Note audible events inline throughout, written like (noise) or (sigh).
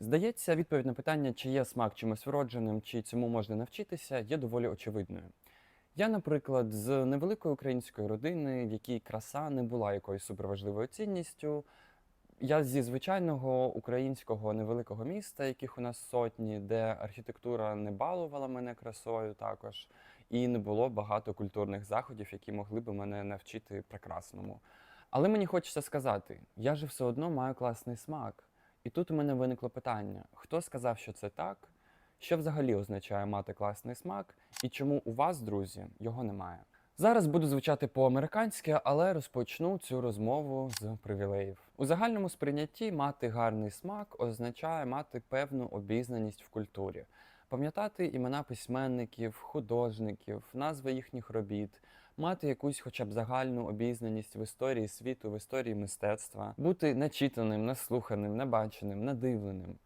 Здається, відповідь на питання, чи є смак чимось вродженим, чи цьому можна навчитися, є доволі очевидною. Я, наприклад, з невеликої української родини, в якій краса не була якоюсь суперважливою цінністю. Я зі звичайного українського невеликого міста, яких у нас сотні, де архітектура не балувала мене красою також, і не було багато культурних заходів, які могли би мене навчити прекрасному. Але мені хочеться сказати, я же все одно маю класний смак. І тут у мене виникло питання: хто сказав, що це так? Що взагалі означає мати класний смак, і чому у вас, друзі, його немає? Зараз буду звучати по-американськи, але розпочну цю розмову з привілеїв. У загальному сприйнятті мати гарний смак означає мати певну обізнаність в культурі, пам'ятати імена письменників, художників, назви їхніх робіт, мати якусь хоча б загальну обізнаність в історії світу, в історії мистецтва, бути начитаним, наслуханим, набаченим, надивленим.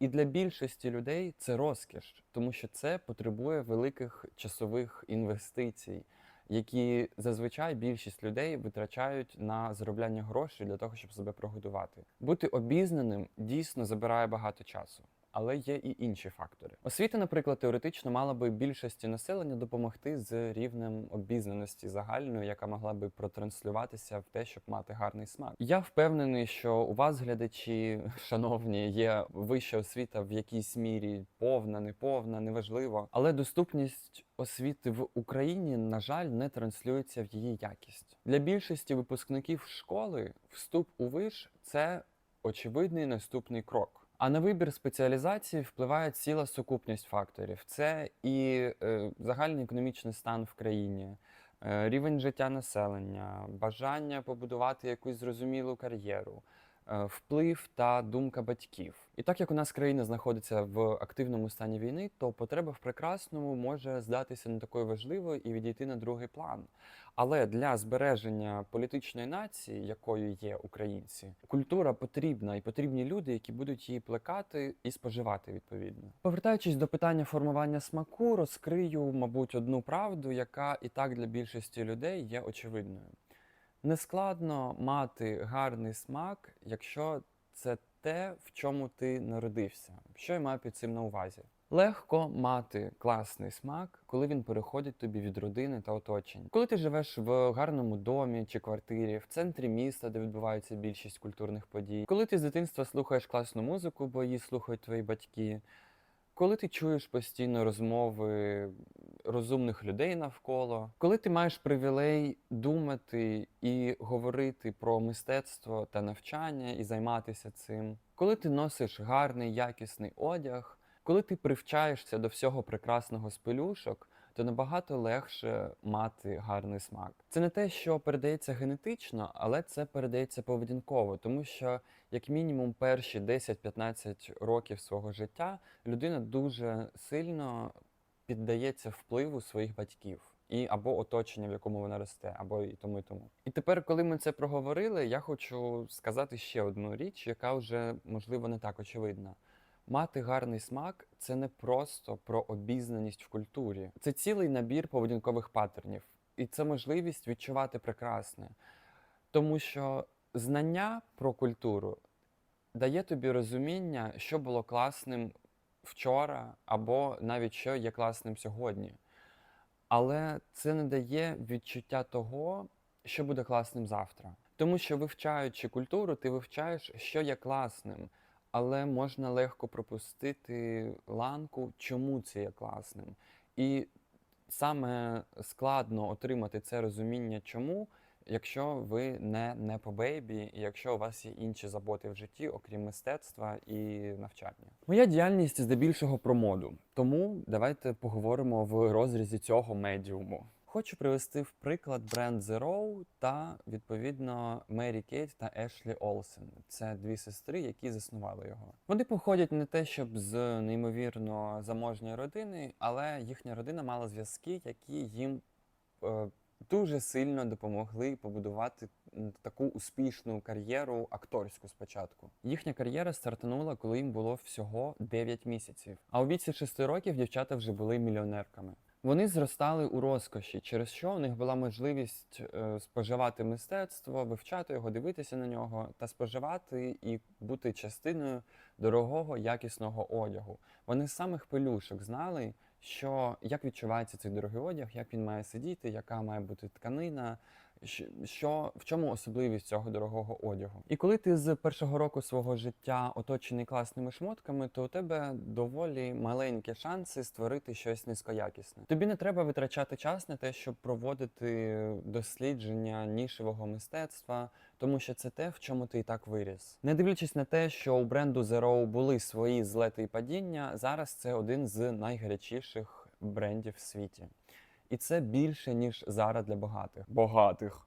І для більшості людей це розкіш, тому що це потребує великих часових інвестицій, які зазвичай більшість людей витрачають на заробляння грошей для того, щоб себе прогодувати. Бути обізнаним дійсно забирає багато часу. Але є і інші фактори. Освіта, наприклад, теоретично мала би більшості населення допомогти з рівнем обізнаності загальної, яка могла би протранслюватися в те, щоб мати гарний смак. Я впевнений, що у вас, глядачі, шановні, є вища освіта в якійсь мірі повна, неповна, неважливо. Але доступність освіти в Україні, на жаль, не транслюється в її якість. Для більшості випускників школи вступ у виш це очевидний наступний крок. А на вибір спеціалізації впливає ціла сукупність факторів: це і е, загальний економічний стан в країні, е, рівень життя населення, бажання побудувати якусь зрозумілу кар'єру, вплив та думка батьків. І так як у нас країна знаходиться в активному стані війни, то потреба в прекрасному може здатися не такою важливою і відійти на другий план. Але для збереження політичної нації, якою є українці, культура потрібна і потрібні люди, які будуть її плекати і споживати відповідно. Повертаючись до питання формування смаку, розкрию, мабуть, одну правду, яка і так для більшості людей є очевидною. Нескладно мати гарний смак, якщо це те, в чому ти народився. Що я маю під цим на увазі? Легко мати класний смак, коли він переходить тобі від родини та оточень. Коли ти живеш в гарному домі чи квартирі, в центрі міста, де відбувається більшість культурних подій, коли ти з дитинства слухаєш класну музику, бо її слухають твої батьки, коли ти чуєш постійно розмови розумних людей навколо, коли ти маєш привілей думати і говорити про мистецтво та навчання і займатися цим, коли ти носиш гарний якісний одяг, коли ти привчаєшся до всього прекрасного з пелюшок, то набагато легше мати гарний смак. Це не те, що передається генетично, але це передається поведінково, тому що, як мінімум, перші 10-15 років свого життя людина дуже сильно піддається впливу своїх батьків. І або оточення, в якому вона росте, або і тому, і тому. І тепер, коли ми це проговорили, я хочу сказати ще одну річ, яка вже можливо не так очевидна. Мати гарний смак це не просто про обізнаність в культурі, це цілий набір поведінкових паттернів, і це можливість відчувати прекрасне. Тому що знання про культуру дає тобі розуміння, що було класним вчора, або навіть що є класним сьогодні. Але це не дає відчуття того, що буде класним завтра. Тому що вивчаючи культуру, ти вивчаєш, що є класним але можна легко пропустити ланку, чому це є класним. І саме складно отримати це розуміння, чому, якщо ви не, не по бейбі, якщо у вас є інші заботи в житті, окрім мистецтва і навчання. Моя діяльність здебільшого про моду, тому давайте поговоримо в розрізі цього медіуму. Хочу привести в приклад бренд Zero та відповідно Мері Кейт та Ешлі Олсен. Це дві сестри, які заснували його. Вони походять не те, щоб з неймовірно заможньої родини, але їхня родина мала зв'язки, які їм е, дуже сильно допомогли побудувати таку успішну кар'єру акторську спочатку. Їхня кар'єра стартанула, коли їм було всього 9 місяців. А у віці 6 років дівчата вже були мільйонерками. Вони зростали у розкоші, через що у них була можливість е, споживати мистецтво, вивчати його, дивитися на нього та споживати і бути частиною дорогого якісного одягу. Вони з самих пелюшок знали, що як відчувається цей дорогий одяг, як він має сидіти, яка має бути тканина. Що в чому особливість цього дорогого одягу? І коли ти з першого року свого життя оточений класними шмотками, то у тебе доволі маленькі шанси створити щось низькоякісне. Тобі не треба витрачати час на те, щоб проводити дослідження нішевого мистецтва, тому що це те, в чому ти і так виріс. Не дивлячись на те, що у бренду Zero були свої злети і падіння, зараз це один з найгарячіших брендів в світі. І це більше, ніж зараз для багатих. Багатих.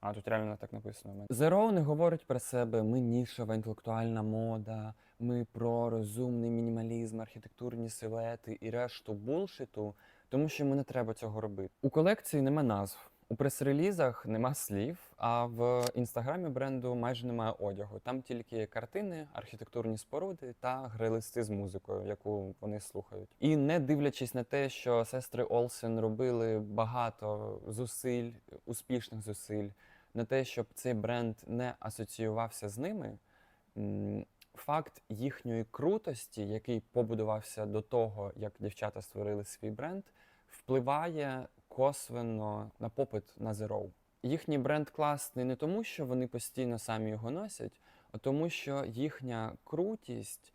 А тут реально так написано. Зеро. Zero не говорить про себе ми нішова інтелектуальна мода, ми про розумний мінімалізм, архітектурні силуети і решту булшиту, тому що йому не треба цього робити. У колекції нема назв. У прес-релізах нема слів, а в інстаграмі бренду майже немає одягу. Там тільки картини, архітектурні споруди та грилисти з музикою, яку вони слухають. І не дивлячись на те, що сестри Олсен робили багато зусиль, успішних зусиль, на те, щоб цей бренд не асоціювався з ними. Факт їхньої крутості, який побудувався до того, як дівчата створили свій бренд, впливає косвенно на попит на Zero. Їхній бренд класний не тому, що вони постійно самі його носять, а тому, що їхня крутість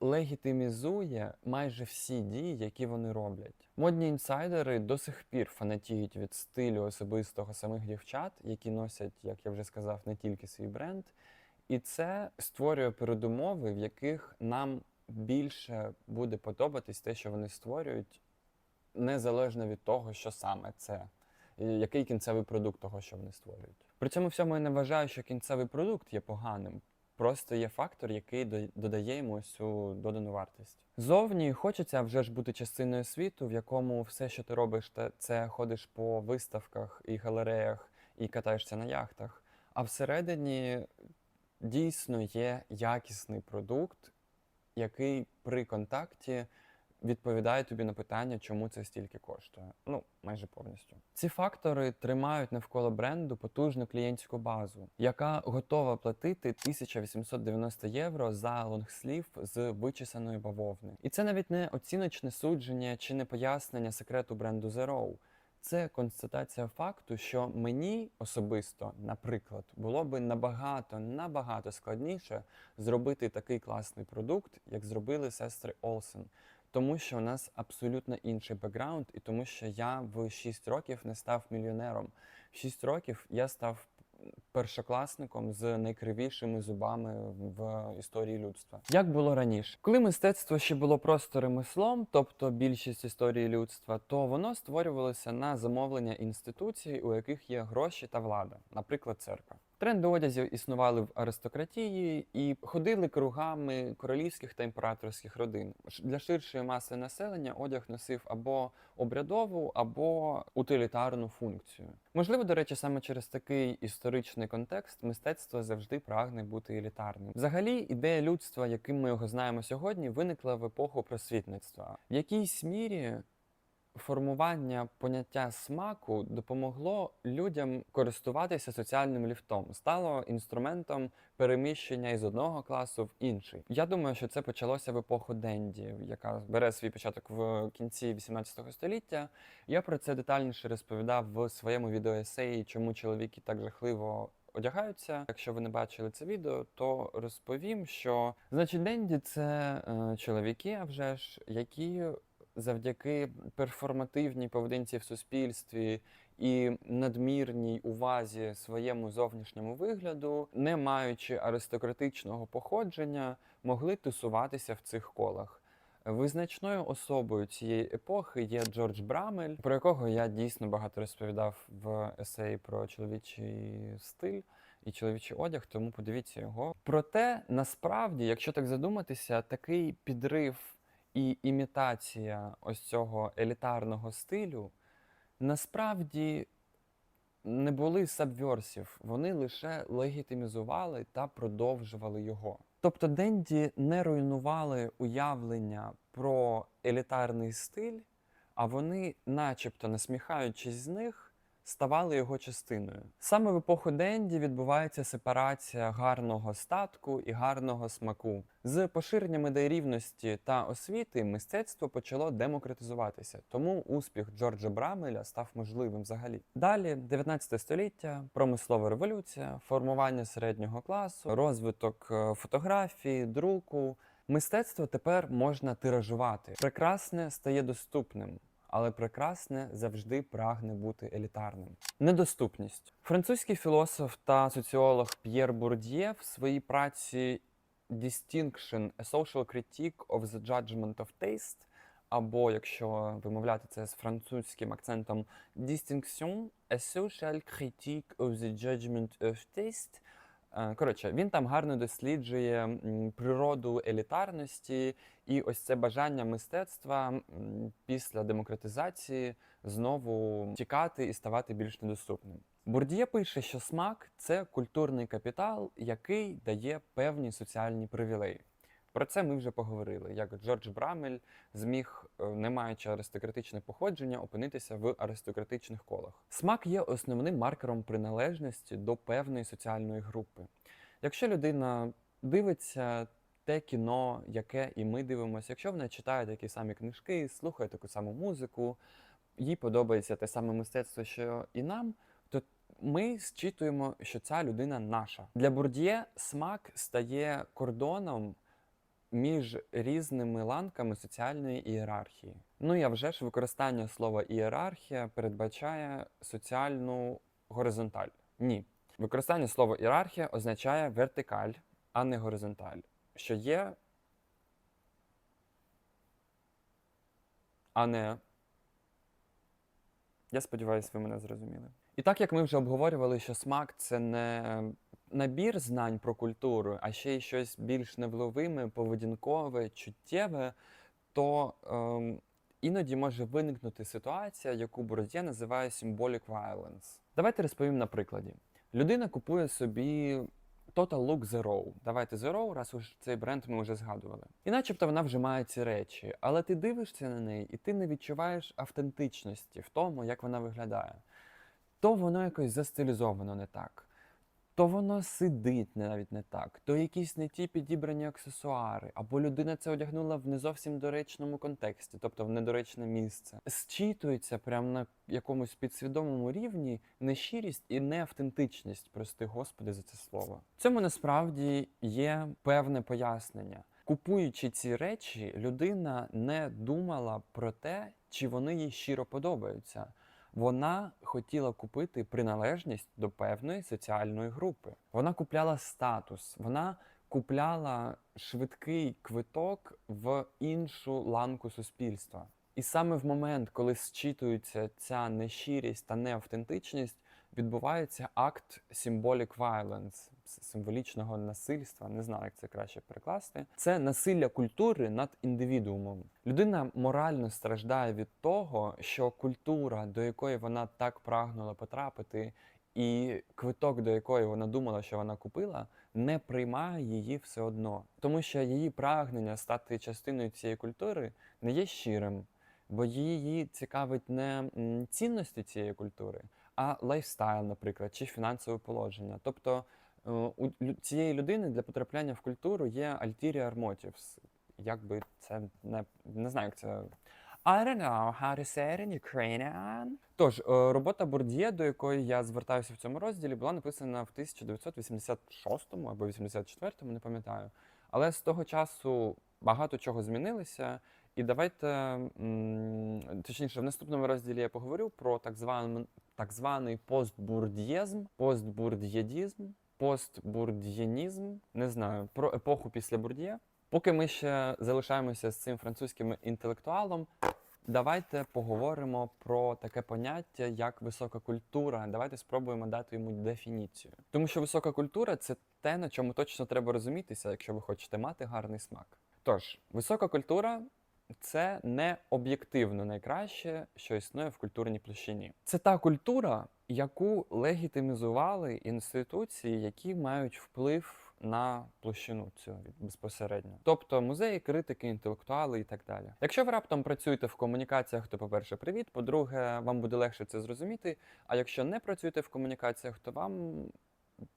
легітимізує майже всі дії, які вони роблять. Модні інсайдери до сих пір фанатіють від стилю особистого самих дівчат, які носять, як я вже сказав, не тільки свій бренд. І це створює передумови, в яких нам більше буде подобатись те, що вони створюють, незалежно від того, що саме це, який кінцевий продукт того, що вони створюють. При цьому всьому я не вважаю, що кінцевий продукт є поганим. Просто є фактор, який додає йому цю додану вартість. Зовні хочеться вже ж бути частиною світу, в якому все, що ти робиш, це ходиш по виставках і галереях і катаєшся на яхтах. А всередині дійсно є якісний продукт, який при контакті відповідає тобі на питання, чому це стільки коштує. Ну, майже повністю. Ці фактори тримають навколо бренду потужну клієнтську базу, яка готова платити 1890 євро за лонгслів з вичесаної бавовни. І це навіть не оціночне судження чи не пояснення секрету бренду Zero. Це констатація факту, що мені особисто, наприклад, було би набагато набагато складніше зробити такий класний продукт, як зробили сестри Олсен. Тому що у нас абсолютно інший бекграунд, і тому що я в 6 років не став мільйонером. В 6 років я став першокласником з найкривішими зубами в історії людства. Як було раніше, коли мистецтво ще було просто ремеслом, тобто більшість історії людства, то воно створювалося на замовлення інституцій, у яких є гроші та влада, наприклад, церква. Тренди одязів існували в аристократії і ходили кругами королівських та імператорських родин. Для ширшої маси населення одяг носив або обрядову, або утилітарну функцію. Можливо, до речі, саме через такий історичний контекст мистецтво завжди прагне бути елітарним. Взагалі, ідея людства, яким ми його знаємо сьогодні, виникла в епоху просвітництва. В якійсь мірі формування поняття смаку допомогло людям користуватися соціальним ліфтом, стало інструментом переміщення із одного класу в інший. Я думаю, що це почалося в епоху Денді, яка бере свій початок в кінці 18 століття. Я про це детальніше розповідав в своєму відеоесеї, чому чоловіки так жахливо. Одягаються. Якщо ви не бачили це відео, то розповім, що значить Денді це е, чоловіки, а вже ж, які завдяки перформативній поведінці в суспільстві і надмірній увазі своєму зовнішньому вигляду, не маючи аристократичного походження, могли тусуватися в цих колах. Визначною особою цієї епохи є Джордж Брамель, про якого я дійсно багато розповідав в есеї про чоловічий стиль і чоловічий одяг, тому подивіться його. Проте насправді, якщо так задуматися, такий підрив і імітація ось цього елітарного стилю насправді не були сабверсів, вони лише легітимізували та продовжували його. Тобто Денді не руйнували уявлення про елітарний стиль, а вони, начебто насміхаючись з них, ставали його частиною. Саме в епоху Денді відбувається сепарація гарного статку і гарного смаку. З поширенням ідей рівності та освіти мистецтво почало демократизуватися, тому успіх Джорджа Брамеля став можливим взагалі. Далі 19 століття, промислова революція, формування середнього класу, розвиток е, фотографії, друку. Мистецтво тепер можна тиражувати. Прекрасне стає доступним але прекрасне завжди прагне бути елітарним. Недоступність. Французький філософ та соціолог П'єр Бурд'є в своїй праці Distinction – A Social Critique of the Judgment of Taste, або, якщо вимовляти це з французьким акцентом, Distinction – A Social Critique of the Judgment of Taste. Е, Коротше, він там гарно досліджує природу елітарності і ось це бажання мистецтва після демократизації знову тікати і ставати більш недоступним. Бурдіє пише, що смак це культурний капітал, який дає певні соціальні привілеї. Про це ми вже поговорили, як Джордж Брамель зміг, е, не маючи аристократичне походження, опинитися в аристократичних колах. Смак є основним маркером приналежності до певної соціальної групи. Якщо людина дивиться те кіно, яке і ми дивимося, якщо вона читає такі самі книжки, слухає таку саму музику, їй подобається те саме мистецтво, що і нам, ми зчитуємо, що ця людина наша. Для Бурд'є смак стає кордоном між різними ланками соціальної ієрархії. Ну а вже ж використання слова ієрархія передбачає соціальну горизонталь. Ні. Використання слова ієрархія означає вертикаль, а не горизонталь, що є, а не. Я сподіваюся, ви мене зрозуміли. І так як ми вже обговорювали, що смак це не набір знань про культуру, а ще й щось більш невловиме, поведінкове, чуттєве, то ем, іноді може виникнути ситуація, яку Бородє називає symbolic violence. Давайте розповім на прикладі. Людина купує собі Total Look Zero. Давайте Zero, раз уж цей бренд ми вже згадували. І начебто вона вже має ці речі, але ти дивишся на неї, і ти не відчуваєш автентичності в тому, як вона виглядає. То воно якось застилізовано не так, то воно сидить навіть не так, то якісь не ті підібрані аксесуари, або людина це одягнула в не зовсім доречному контексті, тобто в недоречне місце. Зчитується прямо на якомусь підсвідомому рівні нещирість і неавтентичність, прости Господи, за це слово. Цьому насправді є певне пояснення. Купуючи ці речі, людина не думала про те, чи вони їй щиро подобаються. Вона хотіла купити приналежність до певної соціальної групи. Вона купляла статус, вона купляла швидкий квиток в іншу ланку суспільства. І саме в момент, коли зчитується ця нещирість та неавтентичність, відбувається акт symbolic violence, символічного насильства. Не знаю, як це краще перекласти. Це насилля культури над індивідуумом. Людина морально страждає від того, що культура, до якої вона так прагнула потрапити, і квиток, до якої вона думала, що вона купила, не приймає її все одно, тому що її прагнення стати частиною цієї культури не є щирим, бо її цікавить не цінності цієї культури, а лайфстайл, наприклад, чи фінансове положення. Тобто у цієї людини для потрапляння в культуру є ulterior motives. Як це не, не знаю, як це. I don't know how to say it in Ukrainian. Тож, е, робота Борд'є, до якої я звертаюся в цьому розділі, була написана в 1986 або 84, не пам'ятаю. Але з того часу багато чого змінилося. І давайте, точніше, в наступному розділі я поговорю про так званий, так званий постбурд'єзм, постбурд'єдізм, постбурд'єнізм, не знаю, про епоху після Бурд'є. Поки ми ще залишаємося з цим французьким інтелектуалом, давайте поговоримо про таке поняття, як висока культура. Давайте спробуємо дати йому дефініцію. Тому що висока культура це те, на чому точно треба розумітися, якщо ви хочете мати гарний смак. Тож, висока культура це не об'єктивно найкраще, що існує в культурній площині. Це та культура, яку легітимізували інституції, які мають вплив на площину цю безпосередньо. Тобто музеї, критики, інтелектуали і так далі. Якщо ви раптом працюєте в комунікаціях, то, по-перше, привіт. По-друге, вам буде легше це зрозуміти. А якщо не працюєте в комунікаціях, то вам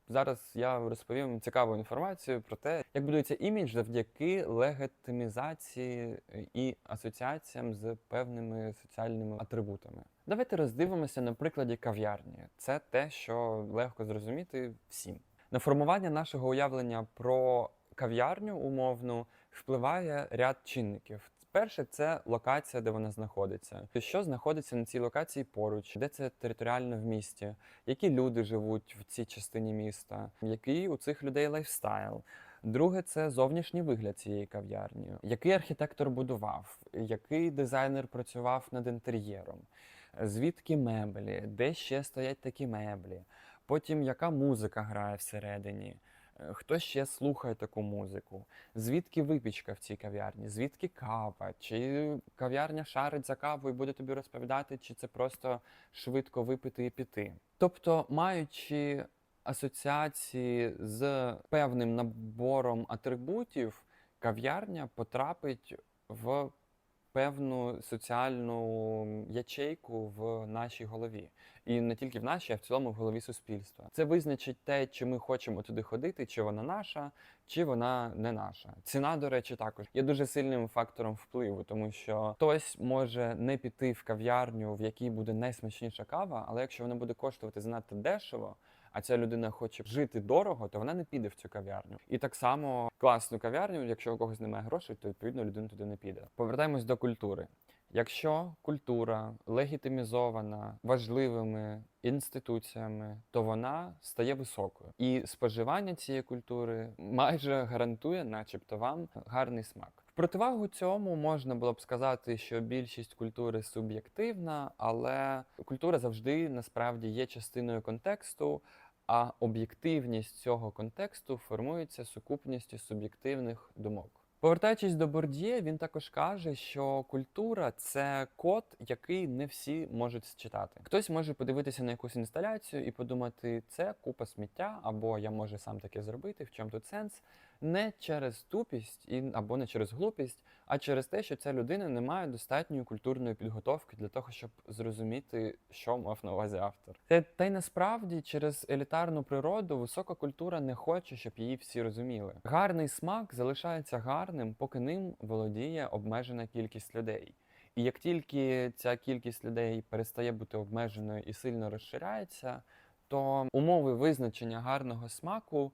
зараз я розповім цікаву інформацію про те, як будується імідж завдяки легітимізації е, і асоціаціям з певними соціальними атрибутами. Давайте роздивимося на прикладі кав'ярні. Це те, що легко зрозуміти всім. На формування нашого уявлення про кав'ярню умовну впливає ряд чинників. Перше, це локація, де вона знаходиться. Що знаходиться на цій локації поруч, де це територіально в місті, які люди живуть в цій частині міста, який у цих людей лайфстайл. Друге, це зовнішній вигляд цієї кав'ярні, який архітектор будував, який дизайнер працював над інтер'єром, звідки меблі, де ще стоять такі меблі, потім яка музика грає всередині. Е, Хто ще слухає таку музику? Звідки випічка в цій кав'ярні? Звідки кава? Чи кав'ярня шарить за каву і буде тобі розповідати, чи це просто швидко випити і піти? Тобто, маючи асоціації з певним набором атрибутів, кав'ярня потрапить в певну соціальну ячейку в нашій голові. І не тільки в нашій, а в цілому в голові суспільства. Це визначить те, чи ми хочемо туди ходити, чи вона наша, чи вона не наша. Ціна, до речі, також є дуже сильним фактором впливу, тому що хтось може не піти в кав'ярню, в якій буде найсмачніша кава, але якщо вона буде коштувати занадто дешево. А ця людина хоче жити дорого, то вона не піде в цю кав'ярню. І так само класну кав'ярню, якщо у когось немає грошей, то відповідно людина туди не піде. Повертаємось до культури. Якщо культура легітимізована важливими інституціями, то вона стає високою, і споживання цієї культури майже гарантує, начебто, вам гарний смак. В противагу цьому можна було б сказати, що більшість культури суб'єктивна, але культура завжди насправді є частиною контексту. А об'єктивність цього контексту формується сукупністю суб'єктивних думок. Повертаючись до Борд'є, він також каже, що культура це код, який не всі можуть считати. Хтось може подивитися на якусь інсталяцію і подумати, це купа сміття, або я можу сам таке зробити, в чому тут сенс, не через тупість і або не через глупість, а через те, що ця людина не має достатньої культурної підготовки для того, щоб зрозуміти, що мав на увазі автор. Та, та й насправді через елітарну природу висока культура не хоче, щоб її всі розуміли. Гарний смак залишається гарним, поки ним володіє обмежена кількість людей. І як тільки ця кількість людей перестає бути обмеженою і сильно розширяється, то умови визначення гарного смаку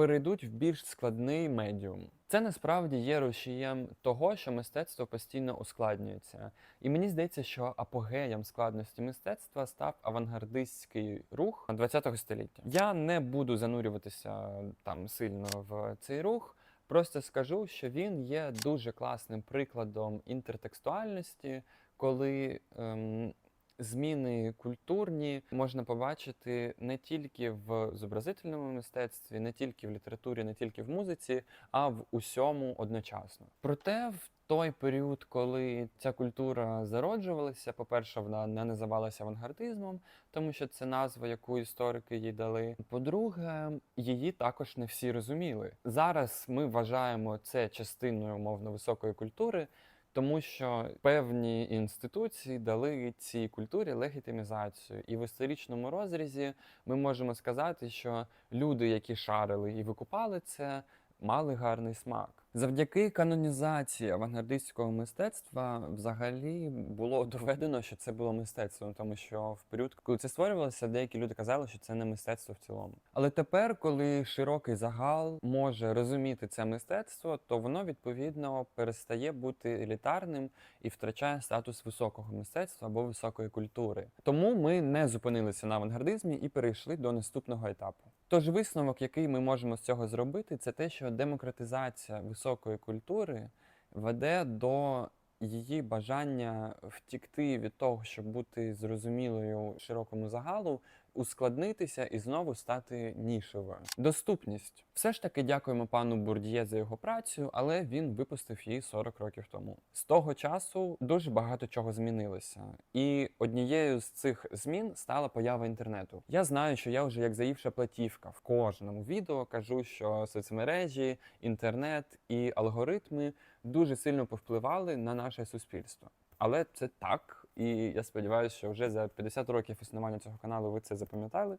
перейдуть в більш складний медіум. Це насправді є рушієм того, що мистецтво постійно ускладнюється. І мені здається, що апогеєм складності мистецтва став авангардистський рух ХХ століття. Я не буду занурюватися там сильно в цей рух. Просто скажу, що він є дуже класним прикладом інтертекстуальності, коли ем, зміни культурні можна побачити не тільки в зобразительному мистецтві, не тільки в літературі, не тільки в музиці, а в усьому одночасно. Проте в той період, коли ця культура зароджувалася, по-перше, вона не називалася авангардизмом, тому що це назва, яку історики їй дали. По-друге, її також не всі розуміли. Зараз ми вважаємо це частиною умовно високої культури. Тому що певні інституції дали цій культурі легітимізацію, і в історичному розрізі ми можемо сказати, що люди, які шарили і викупали це, мали гарний смак. Завдяки канонізації авангардистського мистецтва взагалі було (laughs) доведено, що це було мистецтво, тому що в період, коли це створювалося, деякі люди казали, що це не мистецтво в цілому. Але тепер, коли широкий загал може розуміти це мистецтво, то воно відповідно перестає бути елітарним і втрачає статус високого мистецтва або високої культури. Тому ми не зупинилися на авангардизмі і перейшли до наступного етапу. Тож висновок, який ми можемо з цього зробити, це те, що демократизація високої культури веде до її бажання втікти від того, щоб бути зрозумілою широкому загалу, ускладнитися і знову стати нішевою. Доступність. Все ж таки дякуємо пану Бурдіє за його працю, але він випустив її 40 років тому. З того часу дуже багато чого змінилося, і однією з цих змін стала поява інтернету. Я знаю, що я вже як заївша платівка в кожному відео кажу, що соцмережі, інтернет і алгоритми дуже сильно повпливали на наше суспільство. Але це так, і я сподіваюся, що вже за 50 років існування цього каналу ви це запам'ятали.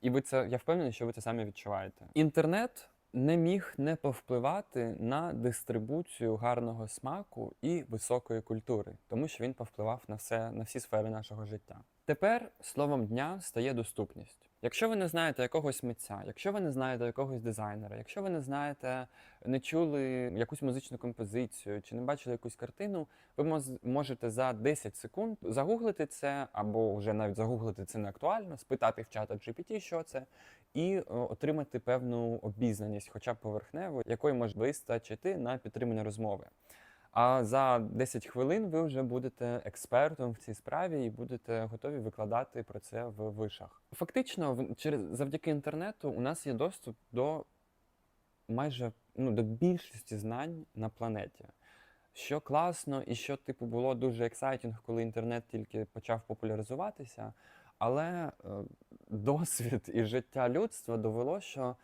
І ви це я впевнений, що ви це самі відчуваєте. Інтернет не міг не повпливати на дистрибуцію гарного смаку і високої культури, тому що він повпливав на все на всі сфери нашого життя. Тепер словом дня стає доступність. Якщо ви не знаєте якогось митця, якщо ви не знаєте якогось дизайнера, якщо ви не знаєте, не чули якусь музичну композицію чи не бачили якусь картину, ви можете за 10 секунд загуглити це, або вже навіть загуглити це не актуально, спитати в чата GPT, що це, і е, отримати певну обізнаність, хоча б поверхневу, якої може вистачити на підтримання розмови. А за 10 хвилин ви вже будете експертом в цій справі і будете готові викладати про це в вишах. Фактично, через завдяки інтернету у нас є доступ до майже ну, до більшості знань на планеті. Що класно, і що, типу, було дуже ексайтінг, коли інтернет тільки почав популяризуватися. Але е, досвід і життя людства довело, що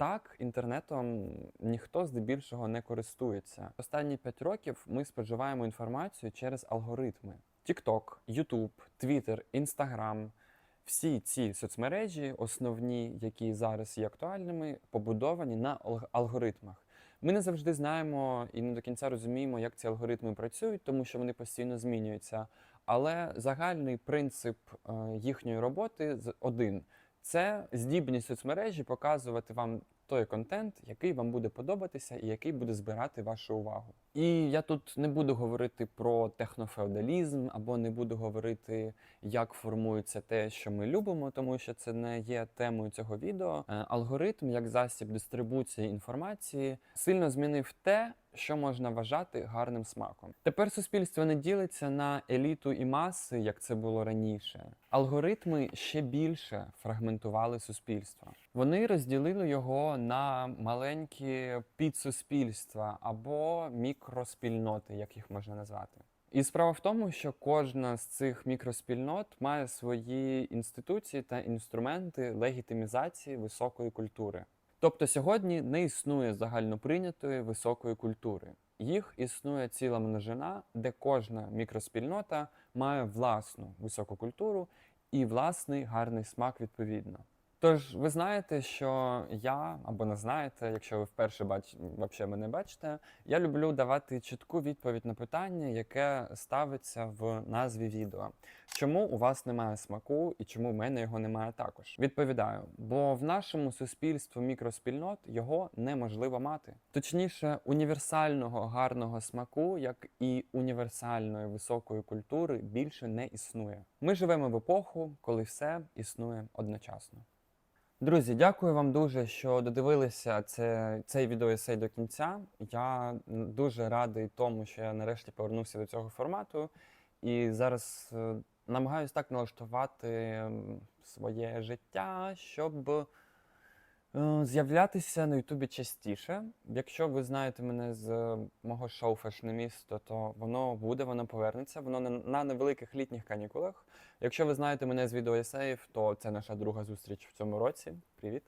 так, інтернетом ніхто здебільшого не користується. Останні 5 років ми споживаємо інформацію через алгоритми: TikTok, YouTube, Twitter, Instagram. Всі ці соцмережі, основні, які зараз є актуальними, побудовані на алг- алгоритмах. Ми не завжди знаємо і не до кінця розуміємо, як ці алгоритми працюють, тому що вони постійно змінюються. Але загальний принцип е, їхньої роботи один це здібність соцмережі показувати вам той контент, який вам буде подобатися і який буде збирати вашу увагу. І я тут не буду говорити про технофеодалізм або не буду говорити, як формується те, що ми любимо, тому що це не є темою цього відео. Е, Алгоритм як засіб дистрибуції інформації сильно змінив те, що можна вважати гарним смаком. Тепер суспільство не ділиться на еліту і маси, як це було раніше. Алгоритми ще більше фрагментували суспільство. Вони розділили його на маленькі підсуспільства або мікроспільноти, як їх можна назвати. І справа в тому, що кожна з цих мікроспільнот має свої інституції та інструменти легітимізації високої культури. Тобто сьогодні не існує загальноприйнятої високої культури. Їх існує ціла множина, де кожна мікроспільнота має власну високу культуру і власний гарний смак відповідно. Тож ви знаєте, що я або не знаєте, якщо ви вперше бач... мене бачите, я люблю давати чітку відповідь на питання, яке ставиться в назві відео. Чому у вас немає смаку і чому в мене його немає також? Відповідаю, бо в нашому суспільстві мікроспільнот його неможливо мати. Точніше, універсального гарного смаку, як і універсальної високої культури, більше не існує. Ми живемо в епоху, коли все існує одночасно. Друзі, дякую вам дуже, що додивилися це, цей відеоесей до кінця. Я дуже радий тому, що я нарешті повернувся до цього формату. І зараз намагаюся так налаштувати своє життя, щоб е, з'являтися на Ютубі частіше. Якщо ви знаєте мене з е, мого шоу Фешне місто, то воно буде, воно повернеться. Воно на невеликих літніх канікулах. Якщо ви знаєте мене з відеоесеїв, то це наша друга зустріч в цьому році. Привіт.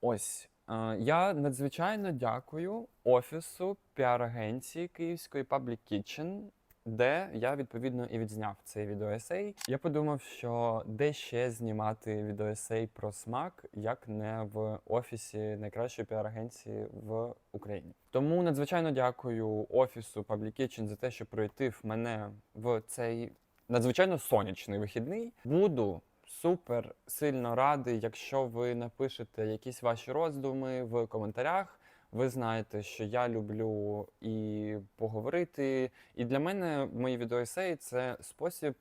Ось. е, Я надзвичайно дякую офісу піар-агенції Київської Public Kitchen, де я відповідно і відзняв цей відеоесей. Я подумав, що де ще знімати відеоесей про смак, як не в офісі найкращої піар-агенції в Україні. Тому надзвичайно дякую офісу Public Kitchen за те, що проєктив мене в цей надзвичайно сонячний вихідний. Буду супер сильно радий, якщо ви напишете якісь ваші роздуми в коментарях. Ви знаєте, що я люблю і поговорити. І для мене мої відеоесеї це спосіб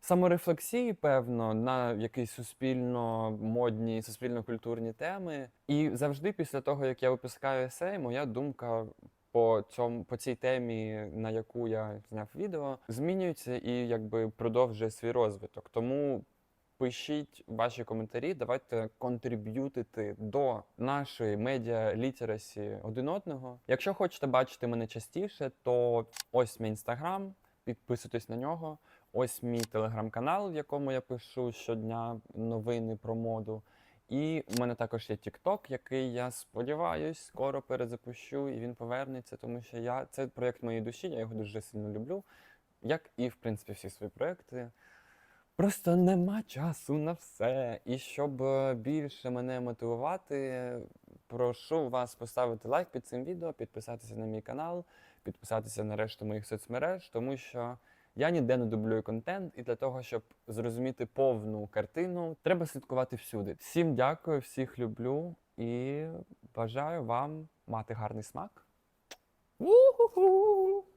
саморефлексії, певно, на якісь суспільно модні, суспільно-культурні теми. І завжди після того, як я випускаю есей, моя думка по цьому по цій темі, на яку я зняв відео, змінюється і якби продовжує свій розвиток. Тому Пишіть ваші коментарі, давайте контриб'ютити до нашої медіа літерасі один одного. Якщо хочете бачити мене частіше, то ось мій інстаграм, підписуйтесь на нього. Ось мій телеграм-канал, в якому я пишу щодня новини про моду. І в мене також є TikTok, який я сподіваюсь, скоро перезапущу, і він повернеться, тому що я це проєкт моєї душі, я його дуже сильно люблю, як і в принципі всі свої проекти. Просто нема часу на все. І щоб е, більше мене мотивувати, прошу вас поставити лайк під цим відео, підписатися на мій канал, підписатися на решту моїх соцмереж, тому що я ніде не дублюю контент, і для того, щоб зрозуміти повну картину, треба слідкувати всюди. Всім дякую, всіх люблю і бажаю вам мати гарний смак. У-ху-ху!